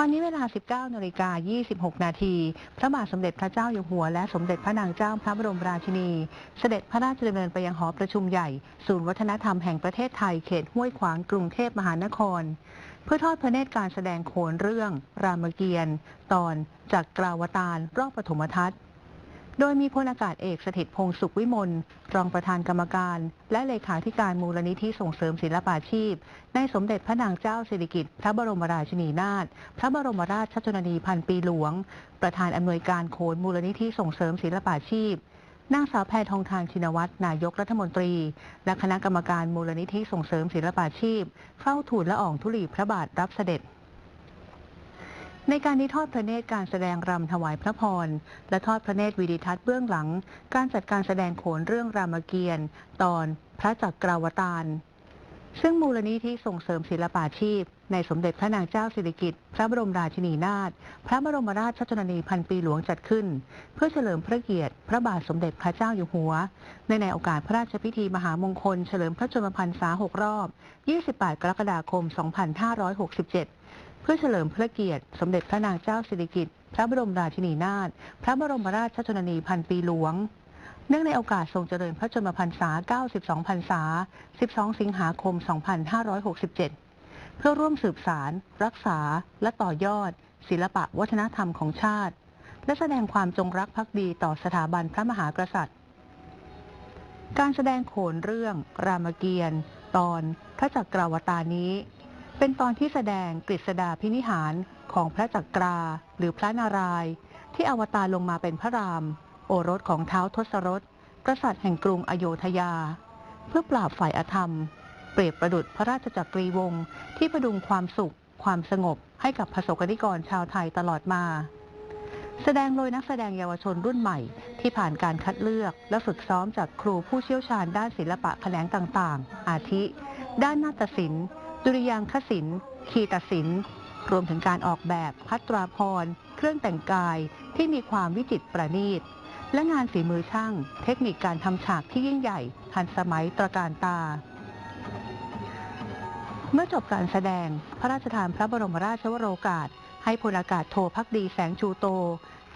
วันนี้เวลา 19นาฬิกา26 นาที พระบาทสมเด็จพระเจ้าอยู่หัว และสมเด็จพระนางเจ้าพระบรมราชินี เสด็จพระราชดำเนินไปยังหอประชุมใหญ่ ศูนย์วัฒนธรรมแห่งประเทศไทย เขตห้วยขวางกรุงเทพมหานคร เพื่อทอดพระเนตรการแสดงโขนเรื่อง รามเกียรติ์ตอนจากกราวตารรอบปฐมทัศน์ โดยมีพลอากาศเอกสถิตพงศ์สุขวิมล รองประธานกรรมการ และเลขาธิการมูลนิธิส่งเสริมศิลปาชีพ ในสมเด็จพระนางเจ้าสิริกิติ์พระบรมราชินีนาถ พระบรมราชชนนีพันปีหลวง ประธานอำนวยการโขนมูลนิธิส่งเสริมศิลปาชีพ นางสาวแพทองทานชินวัตร นายกรัฐมนตรี และคณะกรรมการมูลนิธิส่งเสริมศิลปาชีพ เฝ้าทูลละอองธุลีพระบาทรับเสด็จ ในการนี้ทอดพระเนตรการแสดงรำถวายพระพร และทอดพระเนตรวิดิทัศน์เบื้องหลัง การจัดการแสดงโขนเรื่องรามเกียรติ์ตอนพระจักราวตารซึ่งมูลนิธิส่งเสริมศิลปาชีพ ในสมเด็จพระนางเจ้าสิริกิติ์พระบรมราชินีนาถพระบรมราชชนนีพันปีหลวงจัดขึ้น เพื่อเฉลิมพระเกียรติ พระบาทสมเด็จพระเจ้าอยู่หัว ในในโอกาสพระราชพิธีมหามงคล เฉลิมพระชนมพรรษา 6 รอบ 28 กรกฎาคม 2567 พื่อเฉลิมพระเกียรติ สมเด็จพระนางเจ้าสิริกิติ์พระบรมราชินีนาถพระบรมราชชนนีพันปีหลวง เนื่องในโอกาสทรงเจริญพระชนมพรรษา 92 พรรษา 12 สิงหาคม 2567 เพื่อร่วมสืบสาร รักษา และต่อยอด ศิลปะวัฒนธรรมของชาติ และแสดงความจงรักภักดีต่อสถาบันพระมหากษัตริย์ การแสดงโขนเรื่อง รามเกียรติ์ตอนพระจักราวตานี้ เป็นตอนที่แสดงกฤษดาพินิหารของพระจักรา หรือพระนารายณ์ที่อวตารลงมาเป็นพระราม โอรสของเท้าทศรถกษัตริย์แห่งกรุงอโยธยา เพื่อปราบฝ่ายอธรรม เปรียบประดุจพระราชจักรีวงศ์ที่ประดุงความสุข ความสงบให้กับประสบกนิกรชาวไทยตลอดมา แสดงโดยนักแสดงเยาวชนรุ่นใหม่ที่ผ่านการคัดเลือกและฝึกซ้อมจากครูผู้เชี่ยวชาญด้านศิลปะแขนงต่างๆ อาทิ ด้านนาฏศิลป์ ดุริยางคศิลป์คีตศิลป์รวมถึงการออกแบบพัตราพร เครื่องแต่งกายที่มีความวิจิตรประณีต และงานฝีมือช่าง เทคนิคการทำฉากที่ยิ่งใหญ่ทันสมัยตระการตา เมื่อจบการแสดงพระราชทานพระบรมราชวโรกาส ให้พลอากาศโทพักดีแสงชูโต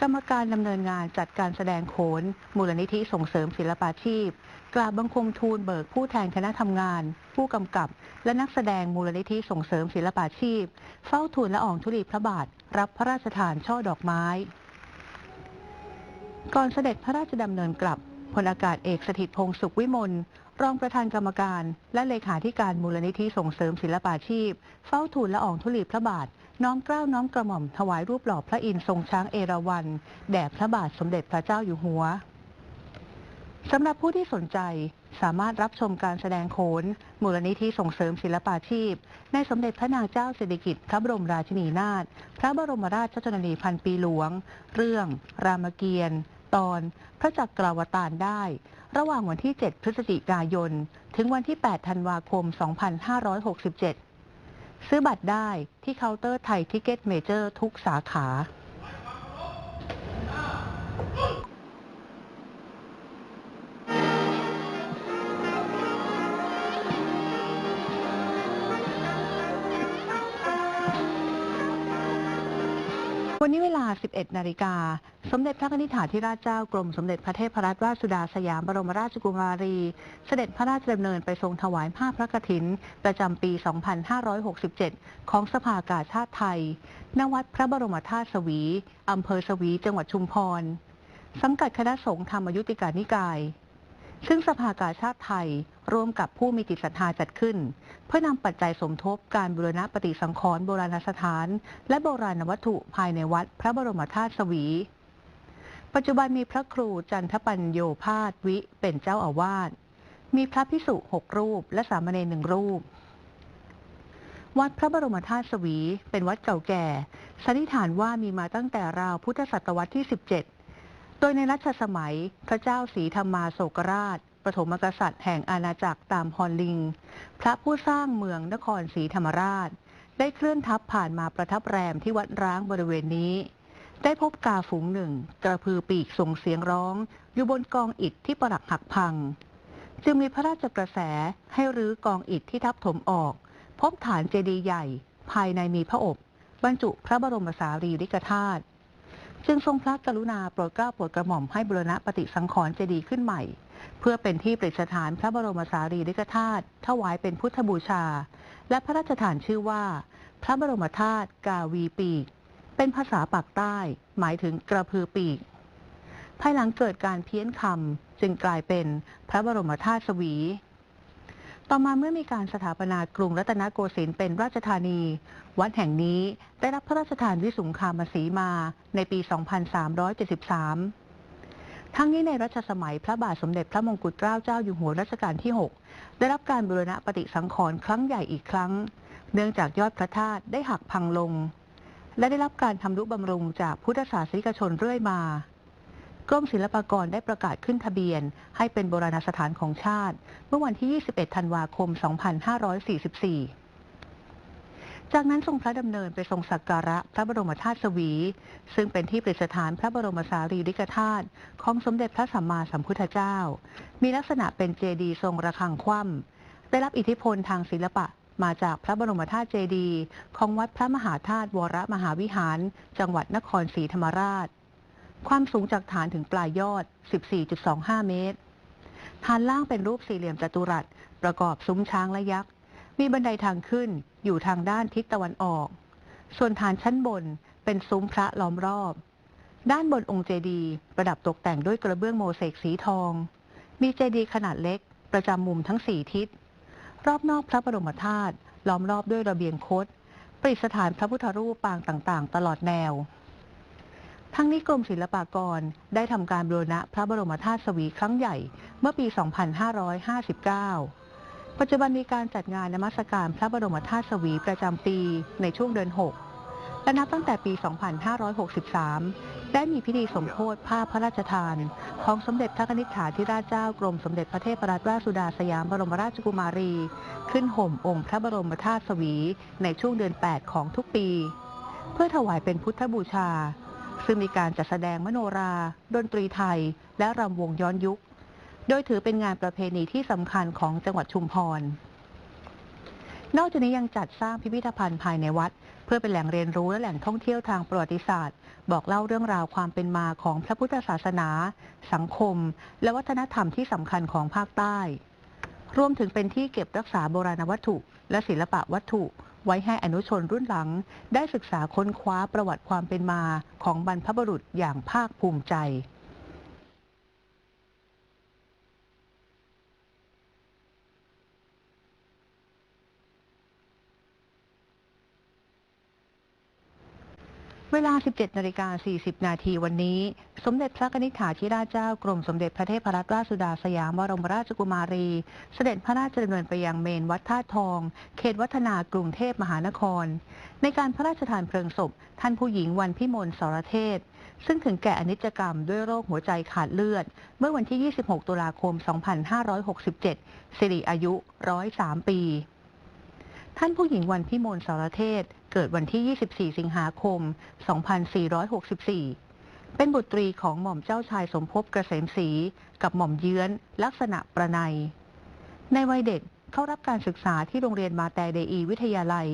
กรรมการดำเนินงานจัดการแสดงโขน มูลนิธิส่งเสริมศิลปาชีพ กราบบังคมทูลเบิกผู้แทนคณะทำงาน ผู้กำกับ และนักแสดงมูลนิธิส่งเสริมศิลปาชีพ เฝ้าทูลละอองธุลีพระบาท รับพระราชทานช่อดอกไม้ ก่อนเสด็จพระราชดำเนินกลับพลอากาศเอกสถิตพงศ์สุขวิมลรองประธานกรรมการ และเลขาธิการมูลนิธิส่งเสริมศิลปาชีพ เฝ้าทูลละอองธุลีพระบาท น้อมเกล้าน้อมกระหม่อมถวายรูปหล่อพระอินทร์ทรงช้างเอราวัณแด่พระบาทสมเด็จพระเจ้าอยู่หัวสำหรับผู้ที่สนใจสามารถรับชมการแสดงโขน มูลนิธิส่งเสริมศิลปาชีพ ในสมเด็จพระนางเจ้าสิริกิติ์พระบรมราชินีนาถพระบรมราชชนนีพันปีหลวง เรื่อง รามเกียรติ์ตอน พระจักราวตารได้ ระหว่างวันที่ 7 พฤศจิกายน ถึงวันที่ 8 ธันวาคม 2567 ซื้อบัตรได้ที่เคาน์เตอร์ไทยทิเก็ตเมเจอร์ทุกสาขา วันนี้เวลา 11 นาฬิกา สมเด็จพระนิธิถาธิราชเจ้ากรมสมเด็จพระเทพรัตนราชสุดาสยามบรมราชกุมารี เสด็จพระราชดำเนินไปทรงถวายผ้าพระกฐิน ประจำปี 2567 ของสภากาชาติไทย ณ วัดพระบรมธาตุสวี อำเภอสวี จังหวัดชุมพร สังกัดคณะสงฆ์ธรรมยุติการนิกาย ซึ่งสภากาชาติไทยร่วมกับผู้มีจิตศรัทธาจัดขึ้น เพื่อนำปัจจัยสมทบการบูรณะปฏิสังขรณ์โบราณสถาน และโบราณวัตถุภายในวัดพระบรมธาตุสวี ปัจจุบันมีพระครูจันทปัญโยพาสวิเป็นเจ้าอาวาส มีพระพิสุหกรูปและสามเณรหนึ่งรูป วัดพระบรมธาตุสวี เป็นวัดเก่าแก่สันนิษฐานว่ามีมาตั้งแต่ราวพุทธศตวรรษที่ 17 โดยในรัชสมัยพระเจ้าศรีธรรมาโศกราช ปฐมกษัตริย์แห่งอาณาจักรตามฮอนลิง พระผู้สร้างเมืองนครศรีธรรมราช ได้เคลื่อนทัพผ่านมาประทับแรมที่วัดร้างบริเวณนี้ ได้พบกาฝูงหนึ่งกระพือปีกส่งเสียงร้อง อยู่บนกองอิฐที่ปรักหักพัง จึงมีพระราชกระแสให้รื้อกองอิฐที่ทับถมออก พบฐานเจดีย์ใหญ่ ภายในมีพระอบ บรรจุพระบรมสารีริกธาตุ จึงทรงพระกรุณาโปรดเกล้าโปรดกระหม่อมให้บรณะปฏิสังขรณ์เจดีย์ขึ้นใหม่ เพื่อเป็นที่ประดิษฐานพระบรมสารีริกธาตุถวายเป็นพุทธบูชา และพระราชทานชื่อว่า พระบรมธาตุกาวีปีก เป็นภาษาปากใต้ หมายถึงกระพือปีก ภายหลังเกิดการเพี้ยนคำจึงกลายเป็นพระบรมธาตุสวี ต่อมาเมื่อมีการสถาปนากรุงรัตนโกสินทร์เป็นราชธานี วัดแห่งนี้ได้รับพระราชทานวิสุงคามสีมาในปี 2373 ทั้งนี้ในรัชสมัยพระบาทสมเด็จพระมงกุฎเกล้าเจ้าอยู่หัวรัชกาลที่ 6 ได้รับการบูรณะปฏิสังขรณ์ครั้งใหญ่อีกครั้ง เนื่องจากยอดพระธาตุได้หักพังลง และได้รับการทำนุบำรุงจากพุทธศาสนิกชนเรื่อยมา กรมศิลปากรได้ประกาศขึ้นทะเบียน ให้เป็นโบราณสถานของชาติ เมื่อวันที่ 21 ธันวาคม 2544จากนั้นทรงพระดำเนินไปทรงสักการะพระบรมธาตุสวี ซึ่งเป็นที่ประดิษฐานพระบรมสารีริกธาตุของสมเด็จพระสัมมาสัมพุทธเจ้า มีลักษณะเป็นเจดีย์ทรงระฆังคว่ำได้รับอิทธิพลทางศิลปะมาจากพระบรมธาตุเจดีย์ของวัดพระมหาธาตุวรมหาวิหาร จังหวัดนครศรีธรรมราช ความสูงจากฐานถึงปลายยอด 14.25 เมตร ฐานล่างเป็นรูปสี่เหลี่ยมจัตุรัส ประกอบซุ้มช้างและยักษ์ มีบันไดทางขึ้นอยู่ทางด้านทิศตะวันออก ส่วนฐานชั้นบนเป็นซุ้มพระล้อมรอบ ด้านบนองค์เจดีย์ประดับตกแต่งด้วยกระเบื้องโมเสกสีทอง มีเจดีย์ขนาดเล็ก ประจำมุมทั้งสี่ทิศ รอบนอกพระบรมธาตุล้อมรอบด้วยระเบียงคดประดิษฐานพระพุทธรูปปางต่างๆ ตลอดแนว ทั้งนี้กรมศิลปากรได้ทำการบูรณะพระบรมธาตุสวีครั้งใหญ่เมื่อปี 2559 ปัจจุบันมีการจัดงานนมัสการพระบรมธาตุสวีประจำปีในช่วงเดือน 6 และนับตั้งแต่ปี 2563 ได้มีพิธีสมโภชผ้าพระราชทาน ของสมเด็จพระนิษฐาธิราชเจ้ากรมสมเด็จพระเทพรัตนราชสุดาสยามบรมราชกุมารี ขึ้นห่มองค์พระบรมธาตุสวีในช่วงเดือน 8 ของทุกปี เพื่อถวายเป็นพุทธบูชา ซึ่งมีการจัดแสดงมโนรา ดนตรีไทย และรำวงย้อนยุค โดยถือเป็นงานประเพณีที่สำคัญของจังหวัดชุมพร นอกจากนี้ยังจัดสร้างพิพิธภัณฑ์ภายในวัด เพื่อเป็นแหล่งเรียนรู้และแหล่งท่องเที่ยวทางประวัติศาสตร์ บอกเล่าเรื่องราวความเป็นมาของพระพุทธศาสนา สังคม และวัฒนธรรมที่สำคัญของภาคใต้ รวมถึงเป็นที่เก็บรักษาโบราณวัตถุ และศิลปะวัตถุ ไว้ให้อนุชนรุ่นหลัง ได้ศึกษาค้นคว้าประวัติความเป็นมาของบรรพบุรุษอย่างภาคภูมิใจ เวลา 17นาฬิกา40 นาทีวันนี้ สมเด็จพระนิษฐาธิราชเจ้ากรมสมเด็จพระเทพรัตนราชสุดาสยามบรมราชกุมารี เสด็จพระราชดำเนินไปยังเมนวัดท่าตุทอง เขตวัฒนากรุงเทพมหานคร ในการพระราชทานเพลิงศพ ท่านผู้หญิงวันพิมลสรเทศ ซึ่งถึงแก่อนิจกรรมด้วยโรคหัวใจขาดเลือด เมื่อวันที่ 26 ตุลาคม 2567 สิริอายุ 103 ปี ท่านผู้หญิงวันพิมลสรเทศ เกิดวันที่ 24 สิงหาคม 2464 เป็นบุตรีของหม่อมเจ้าชายสมภพเกษมศรีกับหม่อมเยื้อน ลักษณะประนัยในวัยเด็กเข้ารับการศึกษาที่โรงเรียนมาแต่เดอีวิทยาลัย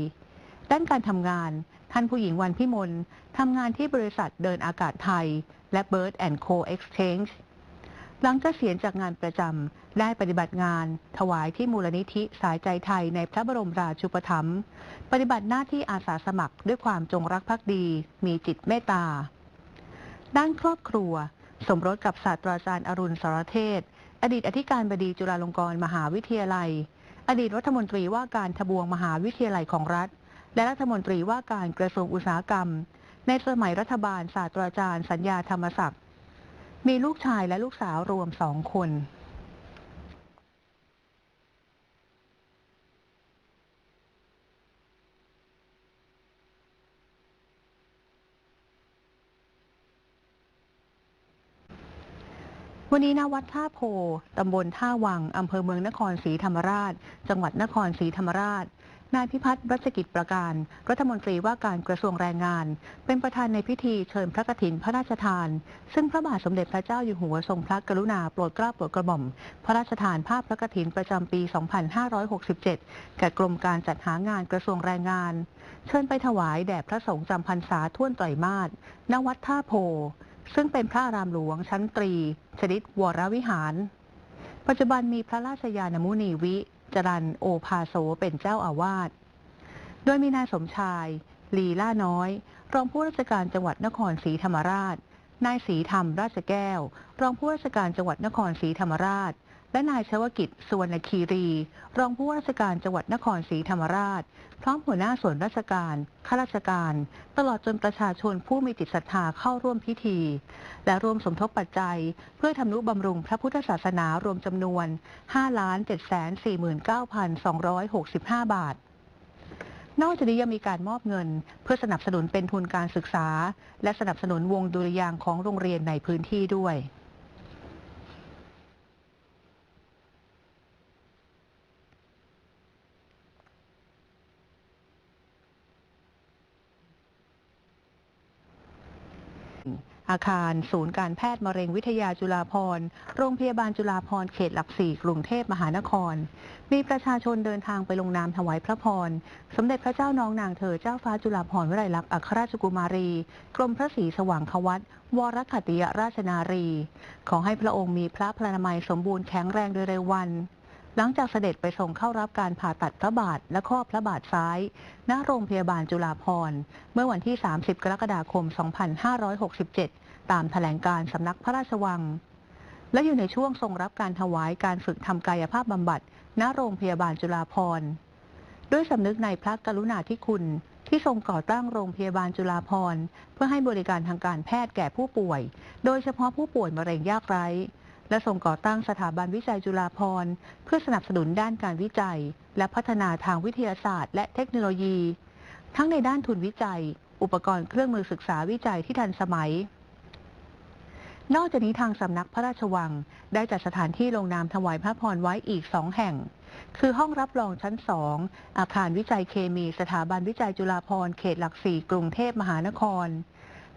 ด้านการทำงาน ท่านผู้หญิงวันพิมลทำงานที่บริษัทเดินอากาศไทย และ Bird Co Exchange หลังเกษียณจากงานประจำได้ปฏิบัติงาน ถวายที่มูลนิธิสายใจไทยในพระบรมราชูปถัมภ์ปฏิบัติหน้าที่อาสาสมัครด้วยความจงรักภักดี มีจิตเมตตา ด้านครอบครัว สมรสกับศาสตราจารย์อรุณสรเทศ อดีตอธิการบดีจุฬาลงกรณ์มหาวิทยาลัย อดีตรัฐมนตรีว่าการทบวงมหาวิทยาลัยของรัฐ และรัฐมนตรีว่าการกระทรวงอุตสาหกรรม ในสมัยรัฐบาลศาสตราจารย์สัญญาธรรมศักดิ์ มีลูกชายและลูกสาวรวมสองคน วันนี้ณวัดท่าโพตำบลท่าวัง อำเภอเมืองนครศรีธรรมราช จังหวัดนครศรีธรรมราช นายพิพัฒน์รัชกิจประการ รัฐมนตรีว่าการกระทรวงแรงงาน เป็นประธานในพิธีเชิญพระกฐินพระราชทาน ซึ่งพระบาทสมเด็จพระเจ้าอยู่หัวทรงพระกรุณาโปรดเกล้าโปรดกระหม่อม พระราชทานภาพพระกฐินประจำปี 2567 แก่กรมการจัดหางานกระทรวงแรงงาน เชิญไปถวายแด่พระสงฆ์จำพรรษาท่วนไตรมาสณวัดท่าโพ ซึ่งเป็นพระอารามหลวงชั้นตรี ชนิดวรวิหาร ปัจจุบันมีพระราชยานมุนีวิ จรันโอภาโสเป็นเจ้าอาวาส โดยมีนายสมชาย ลีล่าน้อย รองผู้ราชการจังหวัดนครศรีธรรมราช นายศรีธรรมราชแก้ว รองผู้ราชการจังหวัดนครศรีธรรมราช และนายชวกิจสุวรรณคีรี รองผู้ว่าราชการจังหวัดนครศรีธรรมราช พร้อมหัวหน้าส่วนราชการข้าราชการ ตลอดจนประชาชนผู้มีจิตศรัทธาเข้าร่วมพิธี และร่วมสมทบปัจจัย เพื่อทำนุบำรุงพระพุทธศาสนารวมจำนวน 5,749,265 บาทนอกจากนี้ยังมีการมอบเงิน เพื่อสนับสนุนเป็นทุนการศึกษา และสนับสนุนวงดุริยางของโรงเรียนในพื้นที่ด้วย อาคารศูนย์การแพทย์มะเร็งวิทยาจุฬาภรณ์โรงพยาบาลจุฬาภรณ์เขตหลักสี่กรุงเทพมหานคร มีประชาชนเดินทางไปลงนามถวายพระพร สมเด็จพระเจ้าน้องนางเธอเจ้าฟ้าจุฬาภรณ์วลัยลักษณ์อัครราชกุมารี กรมพระศรีสว่างควัตวรคติยราชนารี ขอให้พระองค์มีพระพลานามัยสมบูรณ์แข็งแรงโดยเร็ววัน หลังจากเสด็จไปทรงเข้ารับการผ่าตัดพระบาทและข้อพระบาทซ้าย ณ โรงพยาบาลจุฬาภรณ์เมื่อวันที่ 30 กรกฎาคม 2567 ตามแถลงการสำนักพระราชวัง และอยู่ในช่วงทรงรับการถวายการฝึกทำกายภาพบำบัด ณ โรงพยาบาลจุฬาภรณ์ด้วยสำนึกในพระกรุณาธิคุณที่ทรงก่อตั้งโรงพยาบาลจุฬาภรณ์เพื่อให้บริการทางการแพทย์แก่ผู้ป่วย โดยเฉพาะผู้ป่วยมะเร็งยากไร้ และทรงก่อตั้งสถาบันวิจัยจุฬาภรณ์เพื่อสนับสนุนด้านการวิจัย และพัฒนาทางวิทยาศาสตร์ และเทคโนโลยี ทั้งในด้านทุนวิจัย อุปกรณ์เครื่องมือศึกษาวิจัยที่ทันสมัย นอกจากนี้ทางสำนักพระราชวัง ได้จัดสถานที่ลงนามถวายพระพรไว้อีกสองแห่ง คือห้องรับรองชั้นสองอาคารวิจัยเคมีสถาบันวิจัยจุฬาภรณ์เขตหลักสี่กรุงเทพมหานคร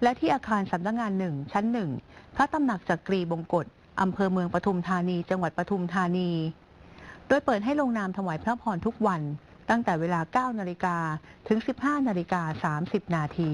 และที่อาคารสำนักงานหนึ่งชั้นหนึ่งพระตำหนักจักรีบงกฎ อำเภอเมืองปทุมธานี จังหวัดปทุมธานี โดยเปิดให้ลงนามถวายพระพรทุกวันตั้งแต่เวลา 9 นาฬิกาถึง 15 นาฬิกา 30 นาที